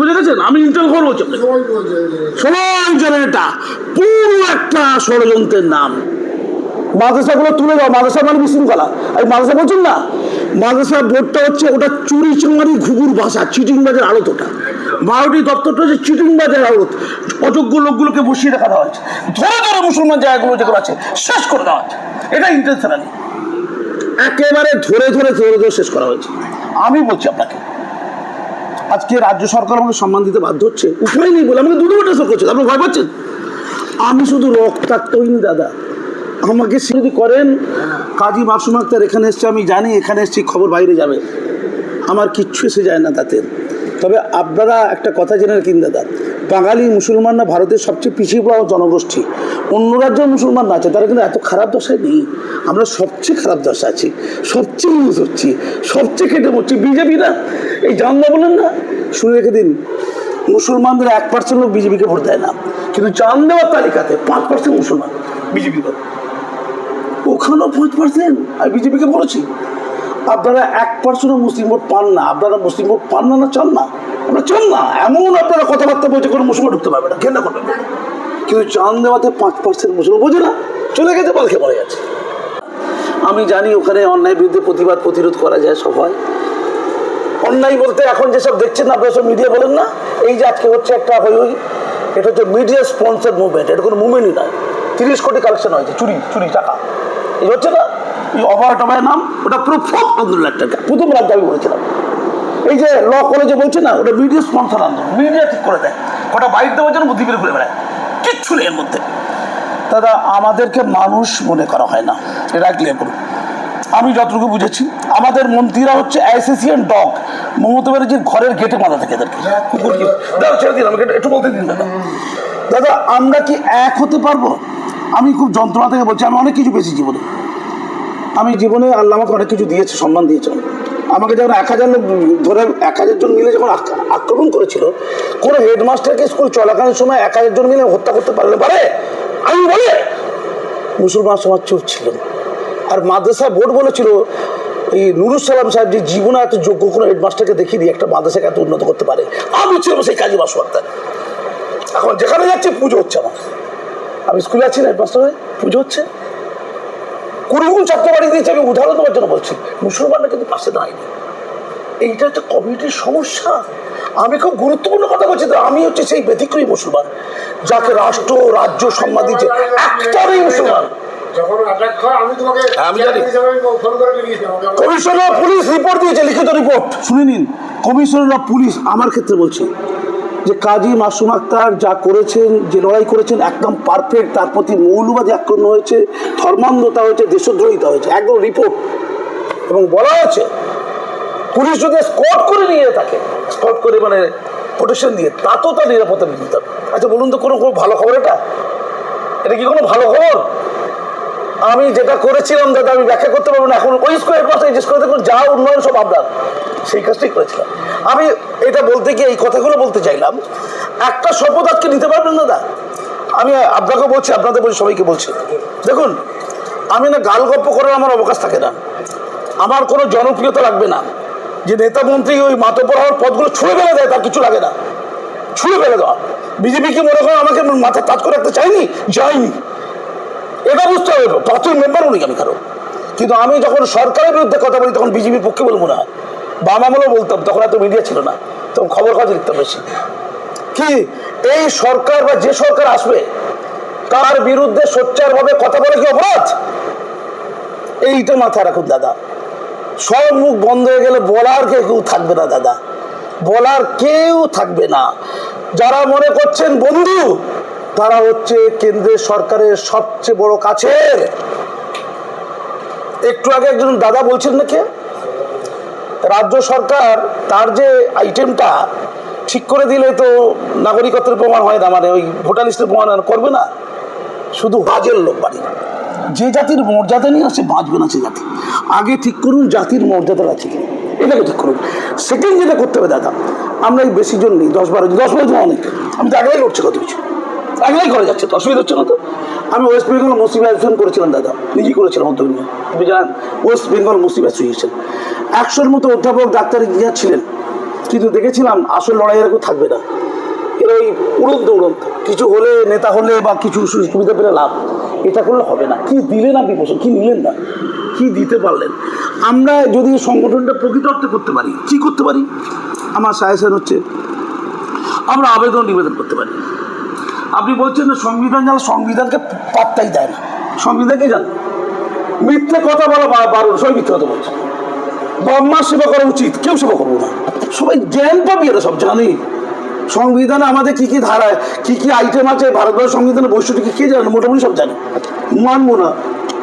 বুঝে গেছেন? আমি সবাই জানেন এটা। পুরো একটা ষড়যন্ত্রের নাম। তুলে দাও, মাদ্রাসা মানে বিশৃঙ্খলা। মাদ্রাসা বলছেন না মাদ্রাসা বোর্ডটা হচ্ছে ওটা চুরি চামারি, ঘুঘুর ভাষা, চিটিং বাজের ওটা। দপ্তরটা হচ্ছে চিটিং বাজের অযোগ্য লোকগুলোকে বসিয়ে রাখা দেওয়া হয়েছে ধরে ধরে মুসলমান জায়গাগুলো যেগুলো আছে, শেষ করে দেওয়া হচ্ছে। এটা ইন্টেনশনালি একেবারে ধরে ধরে ধরে ধরে শেষ করা হয়েছে। আমি বলছি আপনাকে আজকে রাজ্য সরকার আমাকে সম্মান দিতে বাধ্য হচ্ছে। উপায় নেই বলে আমাকে দুটো ট্রান্সফার করছে আপনি ভয় পাচ্ছেন? আমি শুধু রক্তাক্ত হইনি দাদা। আমাকে সে যদি করেন, কাজী মাসুম আক্তার এখানে এসছে, আমি জানি এখানে এসছি খবর বাইরে যাবে। আমার কিচ্ছু এসে যায় না তাতে। তবে আপনারা একটা কথা জেনে রাখেন দাদা বাঙালি মুসলমানরা ভারতের সবচেয়ে পিছিয়ে পড়া জনগোষ্ঠী। অন্য রাজ্যের মুসলমান না আছে, তারা কিন্তু এত খারাপ দশায় নেই। আমরা সবচেয়ে খারাপ দশা আছি, সবচেয়ে ইউজ হচ্ছি, সবচেয়ে খেটে পড়ছি। বিজেপি না এই জানলা বলেন না? শুনে রেখে দিন, মুসলমানদের এক পার্সেন্ট লোক বিজেপিকে ভোট দেয় না। কিন্তু চান দেওয়ার তালিকাতে পাঁচ পার্সেন্ট মুসলমান বিজেপি করে ওখানেও পাঁচ পার্সেন্ট আমি বিজেপিকে বলেছি। আপনারা এক পার্সেন্টও মুসলিম ভোট পান না, আপনারা মুসলিম ভোট পান না না চান না? আমরা চান না, এমন আপনারা কথাবার্তা বলছে কোনো মুসলমান ঢুকতে পারবে না, ঘেন্না করবে। কিন্তু চান দেওয়াতে পাঁচ পার্সেন্ট মুসলমান বোঝে না, চলে গেছে পালকে পড়ে গেছে। আমি জানি ওখানে অন্যায় বিরুদ্ধে প্রতিবাদ প্রতিরোধ করা যায় সব অন্যায় বলতে এখন যেসব দেখছেন আপনারা সব মিডিয়া বলেন না, এই যে আজকে হচ্ছে একটা হই হই, এটা হচ্ছে মিডিয়া স্পন্সার মুভমেন্ট এটা কোনো মুভমেন্টই নয়। তিরিশ কোটি কালেকশন হয়েছে, চুরি চুরি, টাকা। এই হচ্ছে না? এই অভয় টভয়ের নাম, ওটা পুরো ফক পনেরো লাখ প্রথম রাজ্যে আমি বলেছিলাম। এই যে ল কলেজে বলছে না ওটা মিডিয়া স্পন্সর আন্দোলন মিডিয়া ঠিক করে দেয়। কটা বাইক দেওয়ার জন্য বুদ্ধি বের করে বেড়ায়। কিচ্ছু নেই এর মধ্যে। দাদা আমাদেরকে মানুষ মনে করা হয় না। এটা ক্লিয়ার করুন আমি যতটুকু বুঝেছি আমাদের মন্ত্রীরা হচ্ছে অ্যাসোসিয়েন্ট ডগ মমতা ব্যানার্জির ঘরের গেটে মাথা থাকে এদেরকে। দাদা ছেড়ে দিন আমাকে একটু বলতে দিন দাদা। দাদা আমরা কি এক হতে পারব? আমি খুব যন্ত্রণা থেকে বলছি আমি অনেক কিছু পেয়েছি জীবনে। আমি জীবনে আল্লাহ আমাকে অনেক কিছু দিয়েছে সম্মান দিয়েছে। আমাকে যখন এক হাজার লোক ধরে এক হাজার জন মিলে যখন আক- আক্রমণ করেছিল, কোনো হেডমাস্টারকে স্কুল চলাকালীন সময় এক হাজার জন মিলে হত্যা করতে পারলে পারে? আমি বলে। মুসলমান সমাজ চুপ ছিল আর মাদ্রাসা বোর্ড বলেছিল, এই নুরুল সালাম সাহেব যে জীবনে এত যোগ্য কোনো হেডমাস্টারকে দেখিয়ে দিয়ে একটা মাদ্রাসাকে এত উন্নত করতে পারে? আমি ছিলাম সেই কাজী বাসু আক্তার এখন যেখানে যাচ্ছি, পুজো হচ্ছে আমার। আমি স্কুলে আছি না হেডমাস্টার হয়ে, পুজো হচ্ছে। কুড়ি গুণ ছাত্র বাড়ি দিয়েছে আমি উদাহরণ দেওয়ার জন্য বলছি মুসলমানরা কিন্তু পাশে দাঁড়ায়নি। এইটা একটা কমিউনিটির সমস্যা। আমি খুব গুরুত্বপূর্ণ কথা বলছি তো আমি হচ্ছে সেই ব্যতিক্রমী মুসলমান যাকে রাষ্ট্র রাজ্য সম্মান দিচ্ছে একটারই মুসলমান। যখন অ্যাটাক আমি তোমাকে আমি জানি। হিসাবে ফোন করে লিখিয়েছি আমাকে। কমিশনার পুলিশ রিপোর্ট দিয়েছে লিখিত রিপোর্ট শুনে নিন কমিশনার পুলিশ আমার ক্ষেত্রে বলছি যে কাজী মাসুম আক্তার যা করেছেন, যে লড়াই করেছেন, একদম পারফেক্ট তার প্রতি মৌলবাদী আক্রমণ হয়েছে, ধর্মান্ধতা হয়েছে, দেশদ্রোহিতা হয়েছে, একদম রিপোর্ট এবং বলা হয়েছে, পুলিশ যদি স্কট করে নিয়ে থাকে স্কট করে মানে প্রোটেকশন দিয়ে, তা তো তার নিরাপত্তা দিতে আচ্ছা বলুন তো, কোনো ভালো খবর এটা? এটা কি কোনো ভালো খবর? আমি যেটা করেছিলাম, দাদা, আমি ব্যাখ্যা করতে পারব না। এখন ওই স্কোয়ার কথা জিজ্ঞেস দেখুন যা উন্নয়ন, সব আপনার সেই কাজটাই করেছিলাম। আমি এটা বলতে গিয়ে এই কথাগুলো বলতে চাইলাম। একটা শপথ আজকে নিতে পারবেন দাদা। আমি আপনাকে বলছি, আপনাদের বলছি, সবাইকে বলছি। দেখুন, আমি না গাল গপ্প করার আমার অবকাশ থাকে না। আমার কোনো জনপ্রিয়তা লাগবে না। যে নেতা মন্ত্রী ওই মাতব্বর হওয়ার পদগুলো ছুঁড়ে ফেলে দেয়, তার কিছু লাগে না। ছুঁড়ে ফেলে দেওয়া। বিজেপি কি মনে করে আমাকে মাথা তাজ করে রাখতে চাইনি যাইনি এটা বুঝতে হবে ততই মেম্বার উনি আমি কারও। কিন্তু আমি যখন সরকারের বিরুদ্ধে কথা বলি, তখন বিজেপির পক্ষে বলে মনে হয়। বাম আমলেও বলতাম, তখন এত মিডিয়া ছিল না। তখন খবর কাজ লিখতাম বেশি। কি? এই সরকার বা যে সরকার আসবে, তার বিরুদ্ধে সোচ্চারভাবে কথা বলে কি অপরাধ? এইটা মাথায় রাখুন, দাদা। সব মুখ বন্ধ হয়ে গেলে বলার কেউ থাকবে না, দাদা। বলার কেউ থাকবে না। যারা মনে করছেন বন্ধু, তারা হচ্ছে কেন্দ্রের সরকারের সবচেয়ে বড় কাছের একটু আগে একজন দাদা বলছেন না কে রাজ্য সরকার তার যে আইটেমটা ঠিক করে দিলে তো নাগরিকত্বের প্রমাণ হয় না মানে ওই ভোটার লিস্টের প্রমাণ করবে না। শুধু বাজের লোক বাড়ি। যে জাতির মর্যাদা নিয়ে আসে বাঁচবে না সে জাতি। আগে ঠিক করুন, জাতির মর্যাদা আছে কি এটাকে ঠিক করুন। সেকেন্ড যেটা করতে হবে, দাদা, আমরা এই বেশি জন নেই, দশ বারো দশ বারো জন অনেক। আমি তো আগেই লড়ছি কত কিছু। আগেই করে যাচ্ছে, তো অসুবিধা হচ্ছে না তো? আমি ওয়েস্ট বেঙ্গল মুসলিম অ্যাসোসিয়েশন করেছিলাম, দাদা। নিজেই করেছিলাম উদ্যোগ আপনি জানেন ওয়েস্ট বেঙ্গল মুসলিম অ্যাসোসিয়েশন একশোর মতো অধ্যাপক, ডাক্তার, ইঞ্জিনিয়ার ছিলেন। কিন্তু দেখেছিলাম, আসল লড়াই এরকম থাকবে না। এরা ওই উড়ন্ত উড়ন্ত। কিছু হলে নেতা হলে বা কিছু সুবিধা পেলে লাভ। এটা করলে হবে না। কি দিলেন আপনি বসে? কি নিলেন না? কি দিতে পারলেন? আমরা যদি সংগঠনটা প্রকৃত অর্থে করতে পারি, কি করতে পারি? আমার সাজেশন হচ্ছে, আমরা আবেদন নিবেদন করতে পারি। আপনি বলছেন সংবিধান জানা, সংবিধানকে পাত্তাই দেয় না। সংবিধানকে জান? মিথ্যে কথা বলা বা- বারণ, সবাই মিথ্যে কথা বলছে। ব্রহ্মার সেবা করা উচিত, কেউ সেবা করব না। সবাই জ্ঞান পাবি এরা সব জানি। সংবিধানে আমাদের কি কি ধারায় কি কি আইটেম আছে ভারতবর্ষ সংবিধানের বৈশিষ্ট্য কি জানে মোটামুটি সব জানে। মানবো না,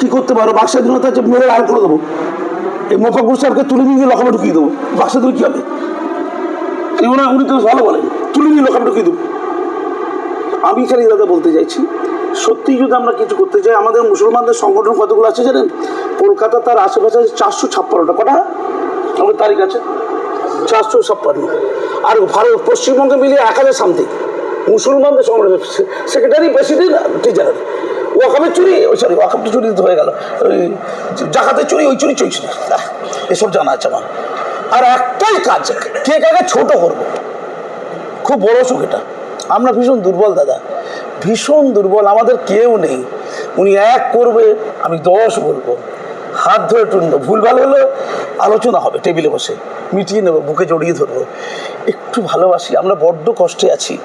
কি করতে পারো? বাক স্বাধীনতা আছে মেরে আয় করে দেবো। এই মোফাকুর সাহেবকে তুলে নিয়ে লকামে ঢুকিয়ে দেবো। বাক স্বাধীন কী হবে? উনি তো ভালো বলেন, তুলে নিয়ে লকামে ঢুকিয়ে দেবো। আমি খালি দাদা বলতে চাইছি সত্যি যদি আমরা কিছু করতে চাই আমাদের মুসলমানদের সংগঠন কতগুলো আছে জানেন? কলকাতা তার আশেপাশে চারশো ছাপ্পান্নটা কটা? আমাদের তারিখ আছে। চারশো ছাপ্পান্ন। আর ভারত পশ্চিমবঙ্গে মিলিয়ে এক হাজার সামথিং মুসলমানদের সংগঠন সেক্রেটারি প্রেসিডেন্ট টিচার ওয়াকামের চুরি ওই সরি ওয়াকামটা চুরি তো হয়ে গেল। ওই জাকাতের চুরি ওই চুরি চুরি। আহ, এসব জানা আছে আমার। আর একটাই কাজ কে কাকে ছোট করব? খুব বড় সুখ এটা। আমরা ভীষণ দুর্বল, দাদা। ভীষণ দুর্বল, আমাদের কেউ নেই। উনি এক করবে, আমি দশ বলব। হাত ধরে টুনব। ভুলভাল হলে আলোচনা হবে টেবিলে বসে। মিটিয়ে নেব, বুকে জড়িয়ে ধরবো। একটু ভালোবাসি, আমরা বড্ড কষ্টে আছি।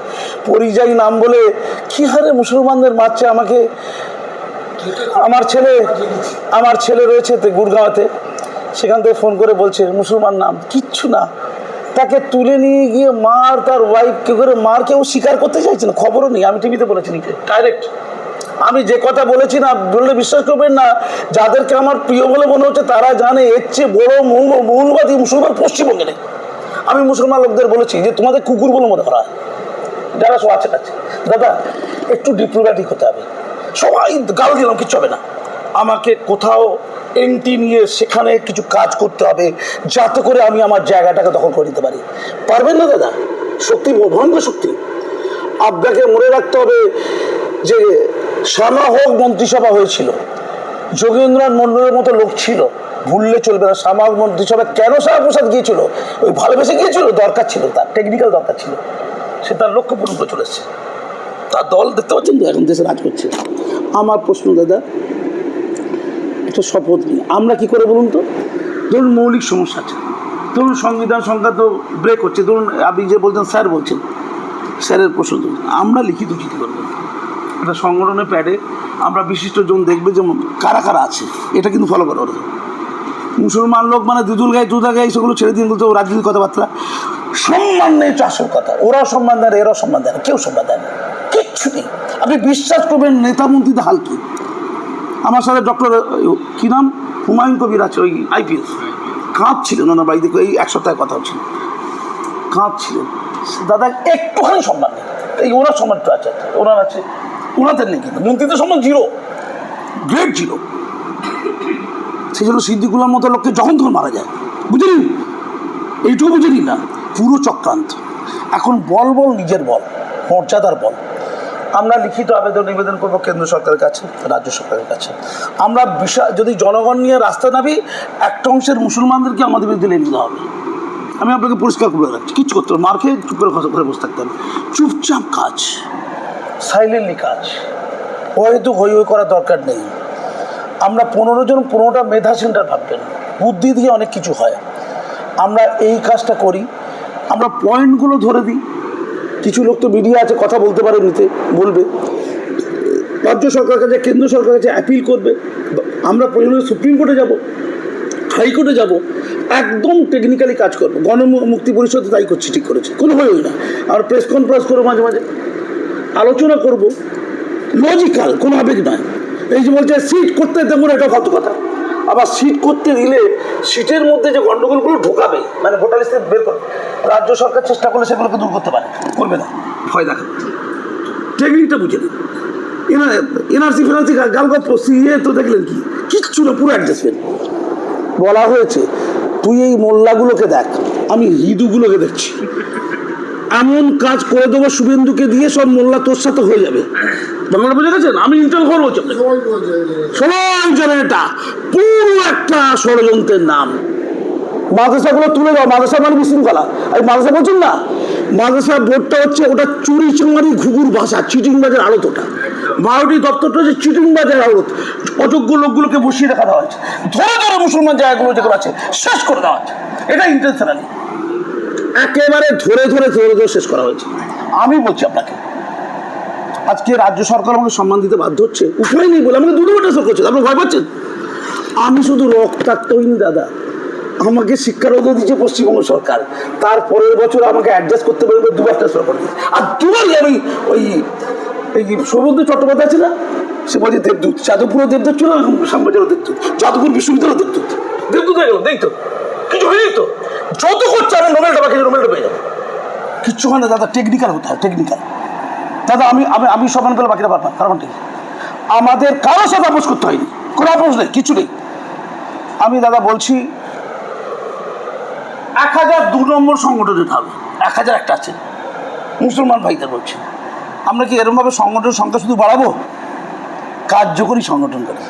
পরিযায়ী নাম বলে কী হারে মুসলমানদের মারছে আমাকে? আমার ছেলে আমার ছেলে রয়েছে গুড়গাঁওতে সেখান থেকে ফোন করে বলছে, মুসলমান নাম, কিচ্ছু না। তাকে তুলে নিয়ে গিয়ে মার তার ওয়াইফ কে করে মার কেউ স্বীকার করতে চাইছে না খবরও নেই আমি টিভিতে বলেছি নিকে? ডাইরেক্ট আমি যে কথা বলেছি না বললে বিশ্বাস করবেন না যাদেরকে আমার প্রিয় বলে মনে হচ্ছে তারা জানে এর চেয়ে বড় মূল মূলবাদী মুসলমান পশ্চিমবঙ্গে নেই। আমি মুসলমান লোকদের বলেছি যে তোমাদের কুকুর বলে মনে করা হয়। যারা সব আছে কাছে দাদা একটু ডিপ্লোম্যাটিক হতে হবে। সবাই গাল দিলাম কিচ্ছু হবে না। আমাকে কোথাও এন্ট্রি নিয়ে সেখানে কিছু কাজ করতে হবে, যাতে করে আমি আমার জায়গাটাকে দখল করে নিতে পারি। পারবেন না দাদা? শক্তি ভয়ঙ্কর শক্তি। আপনাকে মনে রাখতে হবে যে শ্যামা হোক মন্ত্রিসভা হয়েছিল, যোগেন্দ্রনাথ মন্ডলের মতো লোক ছিল, ভুললে চলবে না। শ্যামা মন্ত্রিসভা কেন শ্যামাপ্রসাদ গিয়েছিল? ওই ভালোবেসে গিয়েছিল? দরকার ছিল, তার টেকনিক্যাল দরকার ছিল। সে তার লক্ষ্য পূরণ করে চলেছে তার দল দেখতে পাচ্ছেন এখন দেশে রাজ করছে। আমার প্রশ্ন দাদা একটা শপথ নিয়ে আমরা কি করে বলুন তো? ধরুন মৌলিক সমস্যা আছে। ধরুন সংবিধান সংখ্যা তো ব্রেক হচ্ছে। ধরুন আপনি যে বলছেন স্যার বলছেন, স্যারের প্রশ্ন। আমরা লিখিত চিঠি করব। একটা সংগঠনের প্যাডে আমরা বিশিষ্ট জন দেখবে যে কারা কারা আছে। এটা কিন্তু ফলো করে ওরা মুসলমান লোক মানে দুদুল গায়ে, দুদা গায়ে সেগুলো ছেড়ে দিন বলতে রাজনীতির কথাবার্তা। সম্মান নেই তো আসল কথা। ওরাও সম্মান দেয় এরাও সম্মান দেয় না, কেউ সম্মান দেয় না। কিচ্ছু নেই। আপনি বিশ্বাস করবেন নেতা মন্ত্রীতে হাল কি? আমার সাথে ডক্টর কী নাম? হুমায়ুন কবির আছে, ওই আইপিএস কাঁদছিলেন ওনার বাড়িতে এই এক সপ্তাহে কথা হচ্ছিল কাঁদছিলেন। দাদা, একটুখানি সম্মান নেই। এই ওনার সম্মান একটু আছে, ওনার আছে, ওনাদের নেই কিন্তু, মন্ত্রীদের সম্মান জিরো গ্রেট জিরো সেই জন্য সিদ্দিকুলার মতো লোককে যখন তখন মারা যায়। বুঝলি? এইটুকু বুঝলি না? পুরো চক্রান্ত। এখন বল বল, নিজের বল, মর্যাদার বল। আমরা লিখিত আবেদন নিবেদন করব কেন্দ্র সরকারের কাছে, রাজ্য সরকারের কাছে। আমরা বিষয়, যদি জনগণ নিয়ে রাস্তা নামি, একটা অংশের মুসলমানদেরকে আমাদের বিরুদ্ধে লেগে দিতে হবে। আমি আপনাকে পরিষ্কার করে রাখছি, কিচ্ছু করতে হবে মার খেয়ে চুপ করে করে বসে থাকতে হবে। চুপচাপ কাজ। সাইলেন্টলি কাজ। হয়তো হই হই করার দরকার নেই। আমরা পনেরো জন, পনেরোটা মেধা সেন্টার ভাববেন। বুদ্ধি দিয়ে অনেক কিছু হয়। আমরা এই কাজটা করি। আমরা পয়েন্টগুলো ধরে দিই। কিছু লোক তো মিডিয়া আছে, কথা বলতে পারে নিতে বলবে। রাজ্য সরকার কাছে, কেন্দ্র সরকার কাছে অ্যাপিল করবে। আমরা প্রয়োজনে সুপ্রিম কোর্টে যাব হাইকোর্টে যাব, একদম টেকনিক্যালি কাজ করব। গণমুক্তি পরিষদে তাই করছি, ঠিক করেছে। কোনো হয়েই না। আর প্রেস কনফারেন্স করব মাঝে মাঝে। আলোচনা করব। লজিক্যাল কোনো আবেগ নয় এই যে বলছে সিট করতে তেমন এটা ফালতু কথা? আবার সিট করতে দিলে সিটের মধ্যে যে গণ্ডগোলগুলো ঢোকাবে মানে ভোটার লিস্টে বের করবে রাজ্য সরকার চেষ্টা করলে সেগুলোকে দূর করতে পারে। করবে না। ভয় দেখা টেকনিকটা বুঝে নিন এনার এনআরসি ফেনার্সি গালগপ্প সিএ তো দেখলেন কি? কিচ্ছু না পুরো অ্যাডজাস্টমেন্ট বলা হয়েছে তুই এই মোল্লাগুলোকে দেখ আমি হিঁদুগুলোকে দেখছি। এমন কাজ করে দেবো শুভেন্দুকে দিয়ে সব মোল্লা তোর সাথে হয়ে যাবে। বাংলা বুঝে গেছেন? আমি ইন্টার বলছে সবাই জানে এটা। পুরো একটা ষড়যন্ত্রের নাম। মাদ্রাসাগুলো তুলে দাও, মাদ্রাসা মানে বিশৃঙ্খলা। আমি মাদ্রাসা বলছেন না, মাদ্রাসা বোর্ডটা হচ্ছে ওটা চুরি চামারি ঘুঘুর ভাষা, চিটিং বাজার আড়ত ওটা। বারোটি দপ্তরটা হচ্ছে চিটিং বাজার আড়ত, অযোগ্য লোকগুলোকে বসিয়ে রাখা দেওয়া হচ্ছে ধরে ধরে মুসলমান জায়গাগুলো যেগুলো আছে, শেষ করে দেওয়া হচ্ছে এটা ইন্টেনশনালি একেবারে ধরে ধরে ধরে ধরে শেষ করা হয়েছে। আমি বলছি আপনাকে, আজকে রাজ্য সরকার আমাকে সম্মান দিতে বাধ্য হচ্ছে, উপায় নেই বলে আমাকে দুটো ট্রান্সফার করছে, আপনি ভয় পাচ্ছেন? আমি শুধু রক্তাক্তহীন দাদা। আমাকে শিক্ষার অধিকার দিচ্ছে পশ্চিমবঙ্গ সরকার। তার পরের বছর আমাকে অ্যাডজাস্ট করতে পারবে দুবার ট্রান্সফার করে। আর দুবারই আমি ওই, এই সৌমদ্র চট্টোপাধ্যায় আছে না? সে বলছে দেবদূত যাদবপুরও দেবদূত ছিল সাম্রাজ্যের দেবদূত, যাদবপুর বিশ্ববিদ্যালয় দেবদূত। দেবদূত হয়ে গেল দেখতো কিছু হয়নি তো। যত করছে, আমি নোবেলটা বাকি নোবেলটা পেয়ে যাব। কিচ্ছু হয় না, দাদা টেকনিক্যাল হতে হয় টেকনিক্যাল দাদা, আমি আমি আমি সম্মান পেলে বাকিরা পারতাম কারণ ঠিক আমাদের কারও সাথে আপোষ করতে হয়নি। কোনো আপোষ নেই, কিছু নেই। আমি দাদা বলছি এক হাজার দু নম্বর সংগঠন যেতে হবে। এক হাজার একটা আছে। মুসলমান ভাইদের বলছি। আমরা কি এরমভাবে সংগঠনের সংখ্যা শুধু বাড়াবো? কার্যকরী সংগঠন করে।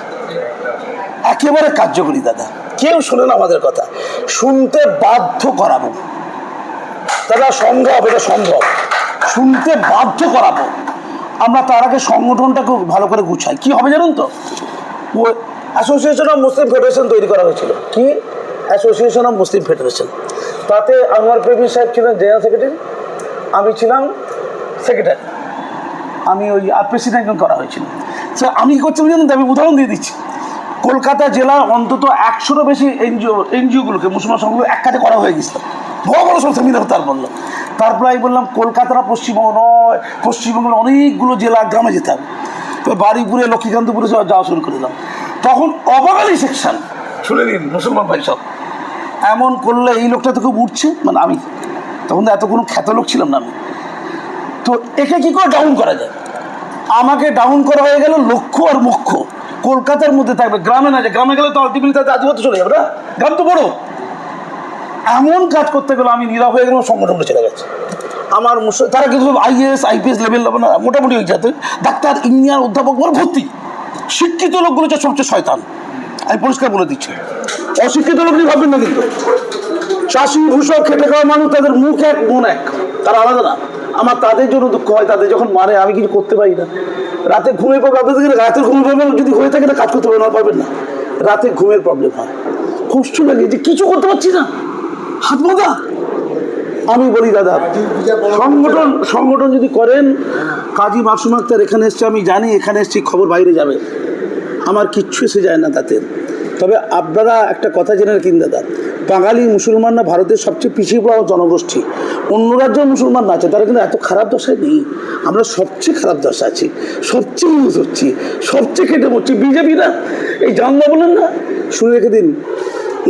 একেবারে কার্যকরী, দাদা। কেউ শোনে না আমাদের কথা। শুনতে বাধ্য করাবো। দাদা, সম্ভব, এটা সম্ভব। শুনতে বাধ্য করাবো। আমরা তার আগে সংগঠনটাকে ভালো করে গুছাই। কি হবে জানেন তো? অ্যাসোসিয়েশন অফ মুসলিম ফেডারেশন তৈরি করা হয়েছিল। কি? অ্যাসোসিয়েশন অফ মুসলিম ফেডারেশন তাতে আনোয়ার প্রেমী সাহেব ছিলেন জেনারেল সেক্রেটারি, আমি ছিলাম সেক্রেটারি। আমি ওই প্রেসিডেন্ট করা হয়েছিল। সে আমি কি করছিলাম জানেন? আমি উদাহরণ দিয়ে দিচ্ছি। কলকাতা জেলা অন্তত একশোরও বেশি এনজিও, এনজিওগুলোকে, মুসলমান সংঘগুলো এক কাজে করা হয়ে গেছিল বড় বড় সব সেমিনার তার বলল। তারপরে আমি বললাম কলকাতাটা পশ্চিমবঙ্গ নয়, পশ্চিমবঙ্গের অনেকগুলো জেলা গ্রামে যেতে হবে। তো বাড়িপুরে লক্ষ্মীকান্তপুরে সব যাওয়া শুরু করে দিলাম। তখন অবাগালি সেকশন। শুনে নিন, মুসলমান ভাই সব। এমন করলে এই লোকটা তো খুব উঠছে। মানে আমি তখন তো এত কোনো খ্যাত লোক ছিলাম না আমি। তো একে কি করে ডাউন করা যায়? আমাকে ডাউন করা হয়ে গেল লক্ষ্য আর মুখ্য। কলকাতার মধ্যে থাকবে, গ্রামে না যে, গ্রামে গেলে তো আলটিমেটলি তাদের আধিপত্য চলে যাবে না? গ্রাম তো বড়। এমন কাজ করতে গেলে আমি নীরব হয়ে গেলাম, সংগঠনটা চলে গেছে। আমার তারা কিন্তু আইএস আইপিএস লেভেল মোটামুটি হয়ে যাতে ডাক্তার, ইঞ্জিনিয়ার, অধ্যাপক বলে ভর্তি। শিক্ষিত লোকগুলো হচ্ছে সবচেয়ে শয়তান। আমি পরিষ্কার বলে দিচ্ছি। অশিক্ষিত লোক নিয়ে ভাববেন না কিন্তু। চাষি, ভূষক, খেটে খাওয়া মানুষ তাদের মুখ এক, মন এক। তারা আলাদা না। আমার তাদের জন্য দুঃখ হয়, তাদের যখন মারে, আমি কিছু করতে পারি না। রাতে ঘুমের প্রবলেম আপনাদের দিকে রাতের ঘুমের প্রবলেম যদি হয়ে থাকে না কাজ করতে পারবেন না পারবেন না। রাতে ঘুমের প্রবলেম হয়। কষ্ট লাগে যে কিছু করতে পারছি না। হাত বাঁধা। আমি বলি, দাদা, সংগঠন সংগঠন যদি করেন, কাজী মাসুম আক্তার এখানে এসছে, আমি জানি এখানে এসছি, খবর বাইরে যাবে। আমার কিচ্ছু এসে যায় না তাতে। তবে আপনারা একটা কথা জেনে রাখেন দাদা, বাঙালি মুসলমানরা ভারতের সবচেয়ে পিছিয়ে পড়া জনগোষ্ঠী। অন্য রাজ্যের মুসলমান না আছে, তারা কিন্তু এত খারাপ দশায় নেই। আমরা সবচেয়ে খারাপ দশা আছি, সবচেয়ে ইউজ হচ্ছি, সবচেয়ে খেটে পড়ছি বিজেপি না, এই জানলা বলেন না। শুনে রেখে দিন,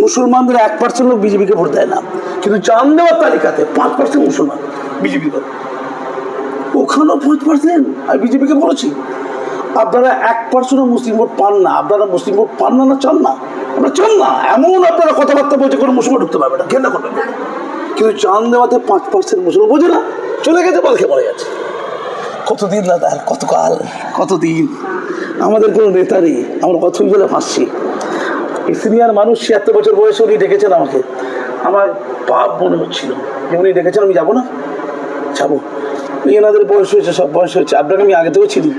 মুসলমানদের এক পার্সেন্ট লোক বিজেপিকে ভোট দেয় না। কিন্তু চান দেওয়ার তালিকাতে পাঁচ পার্সেন্ট মুসলমান বিজেপি ওখানেও পাঁচ পার্সেন্ট আর বিজেপিকে বলেছি। আপনারা এক পার্সেন্টও মুসলিম ভোট পান না। আপনারা মুসলিম ভোট পান না না চান না? আপনারা চান না। এমন আপনারা কথাবার্তা বলছে কোনো মুসলমান ঢুকতে পারবে না। ঘেন্না করবে না। কিন্তু চান দেওয়াতে পাঁচ পার্সেন্ট মুসলমান বোঝে না। চলে গেছে, পালকে পড়ে গেছে। কতদিন দাদা কতকাল? কতদিন? আমাদের কোনো নেতা নেই। আমরা কতই বলে ফাঁসছি। সিনিয়র মানুষ, ছিয়াত্তর বছর বয়সে উনি ডেকেছেন আমাকে। আমার পাপ মনে হচ্ছিল। যে উনি ডেকেছেন, আমি যাব না। যাব। এনাদের বয়স হয়েছে, সব বয়স হয়েছে। আপনাকে আমি আগে থেকেও চিনি।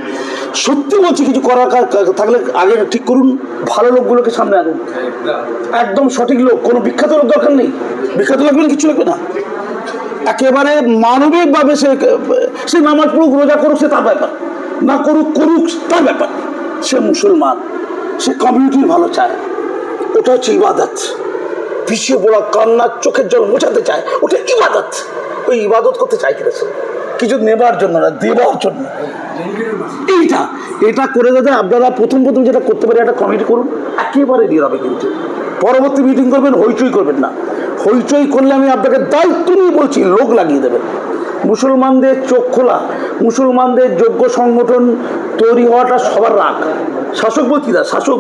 সত্যি বলছি, কিছু করার থাকলে আগে ঠিক করুন, ভালো লোকগুলোকে সামনে আনুন। একদম সঠিক লোক, কোনো বিখ্যাত লোক দরকার নেই। বিখ্যাত লাগবে কিছু লাগবে না। একেবারে মানবিকভাবে সে সে নামাজ পড়ুক রোজা করুক, সে তার ব্যাপার। না করুক করুক, তার ব্যাপার। সে মুসলমান, সে কমিউনিটির ভালো চায়। ওটা হচ্ছে ইবাদত। পিছিয়ে পড়া কান্নার চোখের জল মোছাতে চায়। ওটা ইবাদত। ওই ইবাদত করতে চাই কিনা কিছু নেবার জন্য না, দেবার জন্য। এইটা, এটা করে দাদা আপনারা প্রথম প্রথম যেটা করতে পারে একটা কমিটি করুন, একেবারে নীরবে কিন্তু। পরবর্তী মিটিং করবেন, হইচই করবেন না। হইচই করলে আমি আপনাকে দায়িত্ব নিয়ে বলছি, লোক লাগিয়ে দেবেন মুসলমানদের চোখ খোলা, মুসলমানদের যোগ্য সংগঠন তৈরি হওয়াটা সবার রাগ। শাসক বলছি না, শাসক